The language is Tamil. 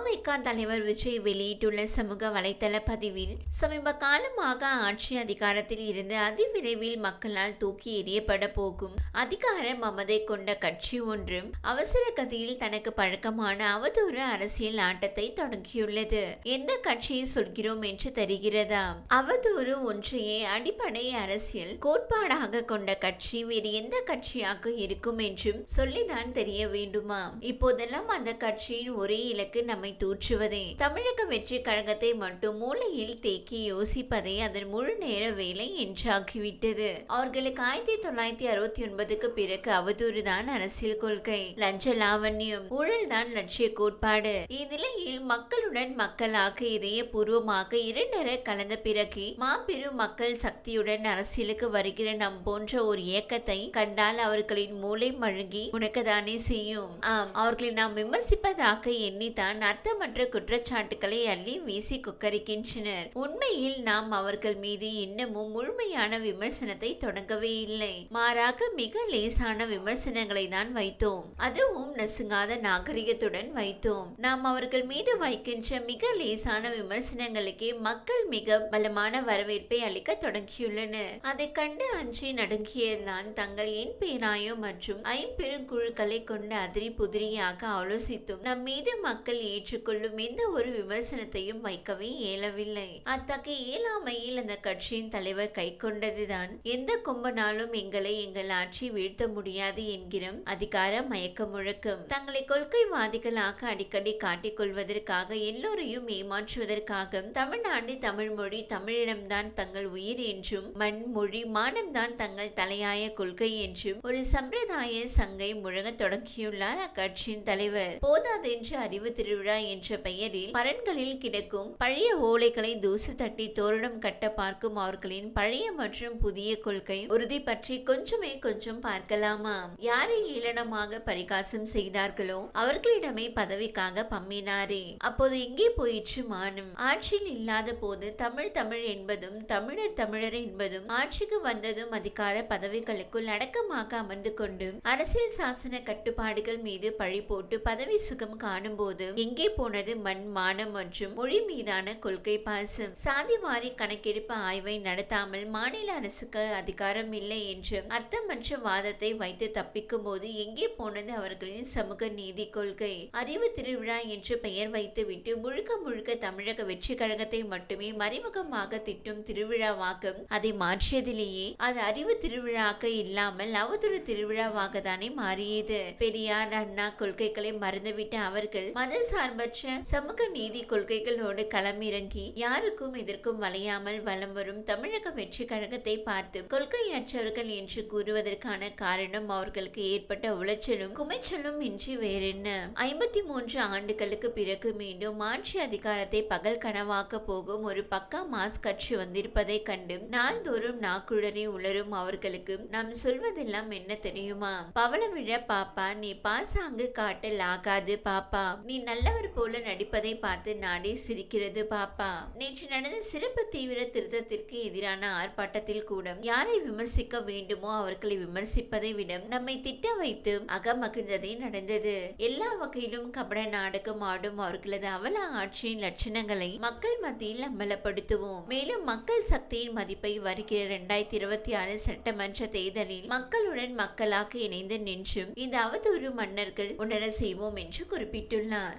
தாவைக்கா தலைவர் விஜய் வெளியிட்டுள்ள சமூக வலைதள பதிவில் சமீப காலமாக ஆட்சி அதிகாரத்தில் இருந்து அதிவிரைவில் மக்களால் தூக்கி எறியப்பட போகும் அதிகார மமதை கொண்ட கட்சி ஒன்றும் அவசர கதியில் தனக்கு பழக்கமான அவதூறு அரசியல் ஆட்டத்தை தொடங்கியுள்ளது. எந்த கட்சியை சொல்கிறோம் என்று தெரிகிறதா? அவதூறு ஒன்றையே அடிப்படை அரசியல் கோட்பாடாக கொண்ட கட்சி வேறு எந்த கட்சியாக இருக்கும் என்றும் சொல்லிதான் தெரிய வேண்டுமா? இப்போதெல்லாம் அந்த கட்சியின் ஒரே இலக்கு நம்மை தூற்றுவதே. தமிழக வெற்றி கழகத்தை மட்டும் மூலையில் தேக்கி யோசிப்பதே அதன் முழு நேர வேலை என்றாகிவிட்டது. அவர்களுக்கு ஆயிரத்தி தொள்ளாயிரத்தி அறுபத்தி ஒன்பதுக்கு பிறகு அவதூறு தான் அரசியல் கொள்கை. லஞ்ச லாவண்யம் ஊழல் தான் லட்சிய கோட்பாடு. இந்நிலையில் மக்களுடன் மக்களாக இதயபூர்வமாக இரண்டர கலந்த பிறகு மாபெரும் மக்கள் சக்தியுடன் அரசியலுக்கு வருகிற நம் போன்ற ஒரு இயக்கத்தை கண்டால் அவர்களின் மூளை மழுங்கி உனக்குதானே செய்யும். ஆம் அவர்களை நாம் விமர்சிப்பதாக எண்ணித்தான் அர்த்தமற்ற குற்றச்சாட்டுகளை அள்ளி வீசி கொக்கரிக்கின்றனர். உண்மையில் நாம் அவர்கள் மீது இன்னமும் முழுமையான விமர்சனத்தை தொடங்கவே இல்லை. மாறாக மிக லேசான விமர்சனங்களை தான் வைத்தோம். அதுவும் நசுங்காத நாகரிகத்துடன் வைத்தோம். நாம் அவர்கள் மீது வைக்கின்ற மிக லேசான விமர்சனங்களுக்கே மக்கள் மிக பலமான வரவேற்பை அளிக்க தொடங்கியுள்ளனர். அதை கண்டு அஞ்சி நடுங்கியதுதான் தங்கள் என் பேராயம் மற்றும் ஐம்பெருங்குழுக்களை கொண்டு அதிரி புதிரியாக ஆலோசித்தும். நம் மீது மக்கள் ஏற்று ஏற்றுக்கொள்ளும் எந்த ஒரு விமர்சனத்தையும் வைக்கவே இயலவில்லை. அத்தகைய இயலாமையில் அந்த கட்சியின் தலைவர் கை கொண்டதுதான். எந்த கொம்பனாலும் எங்களை எங்கள் ஆட்சி வீழ்த்த முடியாது என்கிற அதிகார மயக்க முழக்கம். தங்களை கொள்கைவாதிகளாக அடிக்கடி காட்டிக்கொள்வதற்காக எல்லோரையும் ஏமாற்றுவதற்காக தமிழ்நாடு தமிழ் மொழி தமிழிடம்தான் தங்கள் உயிர் என்றும் மண் மொழி மானம்தான் தங்கள் தலையாய கொள்கை என்றும் ஒரு சம்பிரதாய சங்கை முழங்க தொடங்கியுள்ளார் அக்கட்சியின் தலைவர். போதாதென்று அறிவு திருவிழா என்ற பெயரில் பரன்களில் கிடக்கும் பழைய ஓலைகளை தூசு தட்டி தோரணம் கட்ட பார்க்கும் அவர்களின் பழைய மற்றும் புதிய கொள்கை உறுதி பற்றி கொஞ்சமே கொஞ்சம் பார்க்கலாமா யாரை ஏளனமாக பரிகாசம் செய்தார்களோ அவர்களிடமே பதவிக்காக பம்மினாரே அப்போது எங்கே போயிற்று மானம். ஆட்சியில் இல்லாத போது தமிழ் தமிழ் என்பதும் தமிழர் தமிழர் என்பதும் ஆட்சிக்கு வந்ததும் அதிகார பதவிகளுக்குள் அடக்கமாக அமர்ந்து கொண்டும் அரசியல் சாசன கட்டுப்பாடுகள் மீது பழி போட்டு பதவி சுகம் காணும் போது எங்கே போனது மண் மானம் மற்றும் மொழி மீதான கொள்கை பாசம். சாதிவாரி கணக்கெடுப்பு ஆய்வை நடத்தாமல் மாநில அரசுக்கு அதிகாரம் இல்லை என்று அர்த்தமற்ற வாதத்தை வைத்து தப்பிக்கும் போது எங்கே போனது அவர்களின் சமூக நீதி கொள்கை? அறிவு திருவிழா என்று பெயர் வைத்துவிட்டு முழுக்க முழுக்க தமிழக வெற்றி கழகத்தை மட்டுமே மறைமுகமாக திட்டும் திருவிழாவாக அதை மாற்றியதிலேயே அது அறிவு திருவிழாக்க இல்லாமல் அவதூறு திருவிழாவாக தானே மாறியது. பெரியார் அண்ணா கொள்கைகளை மறந்துவிட்ட அவர்கள் மத பாரபட்ச சமூக நீதி கொள்கைகளோடு களமிறங்கி யாருக்கும் எதற்கும் வளையாமல் வலம் வரும் தமிழக வெற்றி கழகத்தை பார்த்து கொள்கையற்றவர்கள் என்று கூறுவதற்கான காரணம் அவர்களுக்கு ஏற்பட்ட உளைச்சலும் குமைச்சலும் இன்றி வேறென்ன. ஐம்பத்தி மூன்று ஆண்டுகளுக்கு பிறகு மீண்டும் ஆட்சி அதிகாரத்தை பகல் கனவாக்க போகும் ஒரு பக்கா மாஸ் கட்சி வந்திருப்பதை கண்டு நாள்தோறும் நாக்குழறி உளரும் அவர்களுக்கு நாம் சொல்வதெல்லாம் என்ன தெரியுமா? பவள விழ பாப்பா நீ பாசாங்கு காட்டல் ஆகாது பாப்பா நீ நல்லவர் போல நடிப்பதை பார்த்து நாடே சிரிக்கிறது பாப்பா நேற்று நடந்த சிறப்பு தீவிர திருத்தத்திற்கு எதிரான ஆர்ப்பாட்டத்தில் கூட யாரை விமர்சிக்க வேண்டுமோ அவர்களை விமர்சிப்பதை விட நம்மை திட்ட வைத்து அகமகிழ்ந்ததே நடந்தது. எல்லா வகையிலும் கபட நாடகம் ஆடும் அவர்களது அவல ஆட்சியின் லட்சணங்களை மக்கள் மத்தியில் அமலப்படுத்துவோம் மேலும் மக்கள் சக்தியின் மதிப்பை வருகிற இரண்டாயிரத்தி இருபத்தி ஆறு சட்டமன்ற தேர்தலில் மக்களுடன் மக்களாக இணைந்து நின்றும் இந்த அவதூறு மன்னர்கள் உணர செய்வோம் என்று குறிப்பிட்டுள்ளார்.